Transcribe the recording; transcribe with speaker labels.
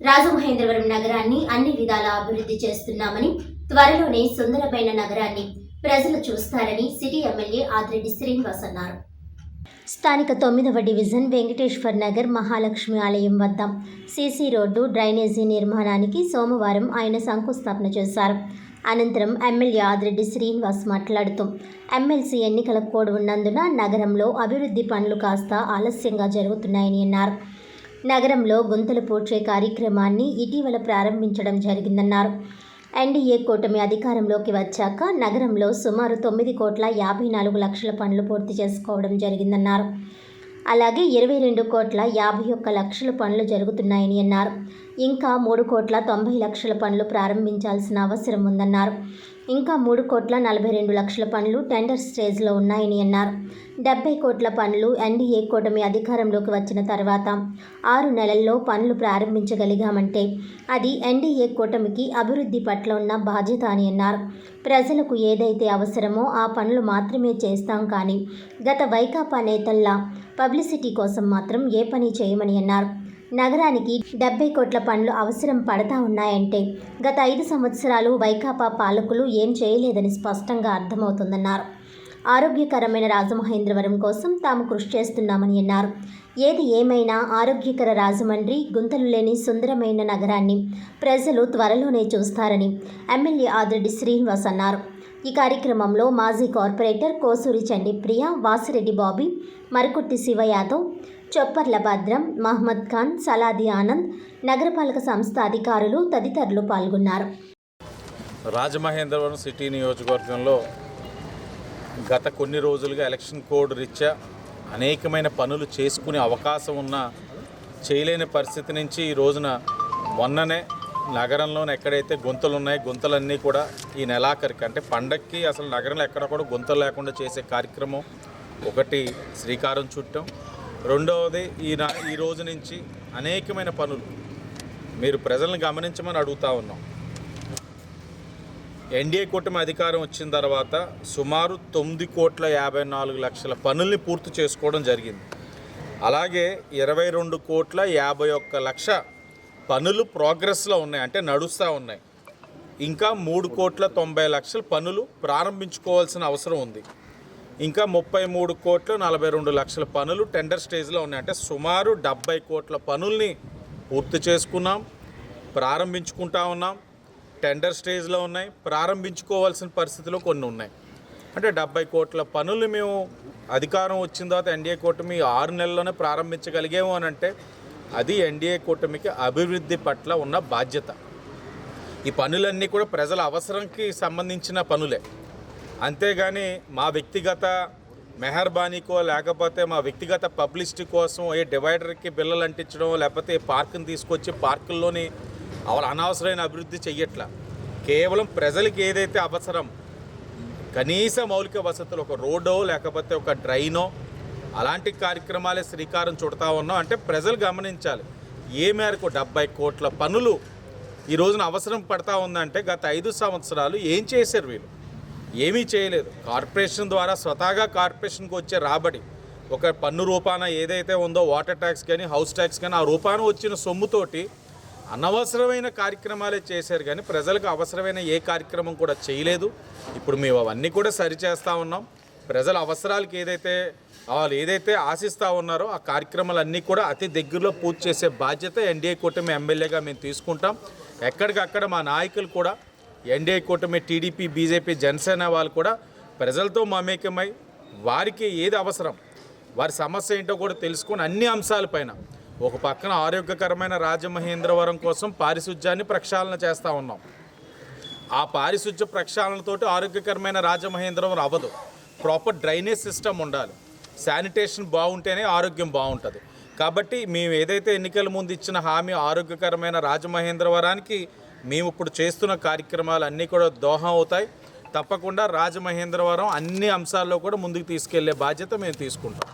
Speaker 1: రాజమహేంద్రవరం నగరాన్ని అన్ని విధాల అభివృద్ధి చేస్తున్నామని త్వరలోనే సుందరమైన నగరాన్ని ప్రజలు చూస్తారని సిటీ ఎమ్మెల్యే ఆదిరెడ్డి శ్రీనివాస్ అన్నారు. స్థానిక తొమ్మిదవ డివిజన్ వెంకటేశ్వర్ నగర్ మహాలక్ష్మి ఆలయం వద్ద సీసీ రోడ్డు డ్రైనేజీ నిర్మాణానికి సోమవారం ఆయన శంకుస్థాపన చేశారు. అనంతరం ఎమ్మెల్యే ఆదిరెడ్డి శ్రీనివాస్ మాట్లాడుతూ ఎమ్మెల్సీ ఎన్నికల కోడ్ ఉన్నందున నగరంలో అభివృద్ధి పనులు కాస్త ఆలస్యంగా జరుగుతున్నాయని అన్నారు. నగరంలో గుంతలు పూడ్చే కార్యక్రమాన్ని ఇటీవల ప్రారంభించడం జరిగిందన్నారు. ఎన్డీఏ కూటమి అధికారంలోకి వచ్చాక నగరంలో సుమారు తొమ్మిది కోట్ల యాభై నాలుగు లక్షల పనులు పూర్తి చేసుకోవడం జరిగిందన్నారు. అలాగే ఇరవై రెండు కోట్ల యాభై ఒక్క లక్షల పనులు జరుగుతున్నాయని అన్నారు. ఇంకా మూడు కోట్ల తొంభై లక్షల పనులు ప్రారంభించాల్సిన అవసరం ఉందన్నారు. ఇంకా మూడు కోట్ల నలభై రెండు లక్షల పనులు టెండర్ స్టేజ్లో ఉన్నాయని అన్నారు. డెబ్బై కోట్ల పనులు ఎన్డీఏ కూటమి అధికారంలోకి వచ్చిన తర్వాత ఆరు నెలల్లో పనులు ప్రారంభించగలిగామంటే అది ఎన్డీఏ కూటమికి అభివృద్ధి పట్ల ఉన్న బాధ్యత అని అన్నారు. ప్రజలకు ఏదైతే అవసరమో ఆ పనులు మాత్రమే చేస్తాం కానీ గత వైకాపా నేతల్లా పబ్లిసిటీ కోసం మాత్రం ఏ పని చేయమని అన్నారు. నగరానికి డెబ్బై కోట్ల పనులు అవసరం పడతా ఉన్నాయంటే గత ఐదు సంవత్సరాలు వైకాపా పాలకులు ఏం చేయలేదని స్పష్టంగా అర్థమవుతుందన్నారు. ఆరోగ్యకరమైన రాజమహేంద్రవరం కోసం తాము కృషి చేస్తున్నామని అన్నారు. ఏది ఏమైనా ఆరోగ్యకర రాజమండ్రి గుంతలు లేని సుందరమైన నగరాన్ని ప్రజలు త్వరలోనే చూస్తారని ఎమ్మెల్యే ఆదిరెడ్డి శ్రీనివాస్ అన్నారు. ఈ కార్యక్రమంలో మాజీ కార్పొరేటర్ కోసూరి చండిప్రియ వాసిరెడ్డి బాబీ మరకుర్తి శివ యాదవ్ చొప్పర్ల భద్రం మహమ్మద్ ఖాన్ సలాది ఆనంద్ నగరపాలక సంస్థ అధికారులు తదితరులు పాల్గొన్నారు.
Speaker 2: రాజమహేంద్రవరం సిటీ నియోజకవర్గంలో గత కొన్ని రోజులుగా ఎలక్షన్ కోడ్ రీత్యా అనేకమైన పనులు చేసుకునే అవకాశం ఉన్న చేయలేని పరిస్థితి నుంచి ఈ రోజున మొన్ననే నగరంలోనే ఎక్కడైతే గుంతలు ఉన్నాయో గుంతలన్నీ కూడా ఈ నెలాఖరికి అంటే పండక్కి అసలు నగరంలో ఎక్కడ కూడా గుంతలు లేకుండా చేసే కార్యక్రమం ఒకటి శ్రీకారం చుట్టం. రెండవది ఈ ఈ రోజు నుంచి అనేకమైన పనులు మీరు ప్రజలను గమనించమని అడుగుతా ఉన్నాం. ఎన్డీఏ కూటమి అధికారం వచ్చిన తర్వాత సుమారు తొమ్మిది కోట్ల యాభై నాలుగు లక్షల పనుల్ని పూర్తి చేసుకోవడం జరిగింది. అలాగే ఇరవై రెండు కోట్ల యాభై ఒక్క లక్ష పనులు ప్రోగ్రెస్లో ఉన్నాయి. అంటే నడుస్తూ ఉన్నాయి. ఇంకా మూడు కోట్ల తొంభై లక్షల పనులు ప్రారంభించుకోవాల్సిన అవసరం ఉంది. ఇంకా ముప్పై మూడు కోట్ల నలభై రెండు లక్షల పనులు టెండర్ స్టేజ్లో ఉన్నాయి. అంటే సుమారు డెబ్బై కోట్ల పనుల్ని పూర్తి చేసుకున్నాం. ప్రారంభించుకుంటా ఉన్నాం. టెండర్ స్టేజ్లో ఉన్నాయి. ప్రారంభించుకోవాల్సిన పరిస్థితిలో కొన్ని ఉన్నాయి. అంటే డెబ్బై కోట్ల పనులు మేము అధికారం వచ్చిన తర్వాత ఎన్డీఏ కూటమి ఆరు నెలల్లోనే ప్రారంభించగలిగాము అని అంటే అది ఎన్డీఏ కూటమికి అభివృద్ధి పట్ల ఉన్న బాధ్యత. ఈ పనులన్నీ కూడా ప్రజల అవసరంకి సంబంధించిన పనులే. అంతేగాని మా వ్యక్తిగత మెహర్బానీకో లేకపోతే మా వ్యక్తిగత పబ్లిసిటీ కోసం ఏ డివైడర్కి బిల్లలు అంటించడం లేకపోతే పార్కుని తీసుకొచ్చి పార్కుల్లోని వాళ్ళ అనవసరమైన అభివృద్ధి చెయ్యట్ల. కేవలం ప్రజలకి ఏదైతే అవసరం కనీస మౌలిక వసతులు ఒక రోడో లేకపోతే ఒక డ్రైనో అలాంటి కార్యక్రమాలే శ్రీకారం చుడతా ఉన్నాం. అంటే ప్రజలు గమనించాలి. ఏ మేరకు డెబ్బై కోట్ల పనులు ఈ రోజున అవసరం పడతా ఉందంటే గత ఐదు సంవత్సరాలు ఏం చేశారు వీళ్ళు? ఏమీ చేయలేదు. కార్పొరేషన్ ద్వారా స్వతహాగా కార్పొరేషన్కి వచ్చే రాబడి ఒక పన్ను రూపాన ఏదైతే ఉందో వాటర్ ట్యాక్స్ కానీ హౌస్ ట్యాక్స్ కానీ ఆ రూపాన వచ్చిన సొమ్ముతోటి అనవసరమైన కార్యక్రమాలే చేశారు కానీ ప్రజలకు అవసరమైన ఏ కార్యక్రమం కూడా చేయలేదు. ఇప్పుడు మేము అవన్నీ కూడా సరిచేస్తూ ఉన్నాం. ప్రజల అవసరాలకి ఏదైతే వాళ్ళు ఏదైతే ఆశిస్తూ ఉన్నారో ఆ కార్యక్రమాలన్నీ కూడా అతి దగ్గరలో పూర్తి చేసే బాధ్యత ఎన్డీఏ కూటమి ఎమ్మెల్యేగా మేము తీసుకుంటాం. ఎక్కడికక్కడ మా నాయకులు కూడా ఎన్డీఏ కూటమి టీడీపీ బీజేపీ జనసేన వాళ్ళు కూడా ప్రజలతో మమేకమై వారికి ఏది అవసరం వారి సమస్య ఏంటో కూడా తెలుసుకొని అన్ని అంశాలపైన ఒక పక్కన ఆరోగ్యకరమైన రాజమహేంద్రవరం కోసం పారిశుధ్యాన్ని ప్రక్షాళన చేస్తూ ఉన్నాం. ఆ పారిశుధ్య ప్రక్షాళనతోటి ఆరోగ్యకరమైన రాజమహేంద్రవరం అవ్వదు. ప్రాపర్ డ్రైనేజ్ సిస్టమ్ ఉండాలి. శానిటేషన్ బాగుంటేనే ఆరోగ్యం బాగుంటుంది. కాబట్టి మేము ఏదైతే ఎన్నికల ముందు ఇచ్చిన హామీ ఆరోగ్యకరమైన రాజమహేంద్రవరానికి మేము ఇప్పుడు చేస్తున్న కార్యక్రమాలు అన్నీ కూడా దోహం అవుతాయి. తప్పకుండా రాజమహేంద్రవరం అన్ని అంశాల్లో కూడా ముందుకు తీసుకెళ్ళే బాధ్యత మేము తీసుకుంటాం.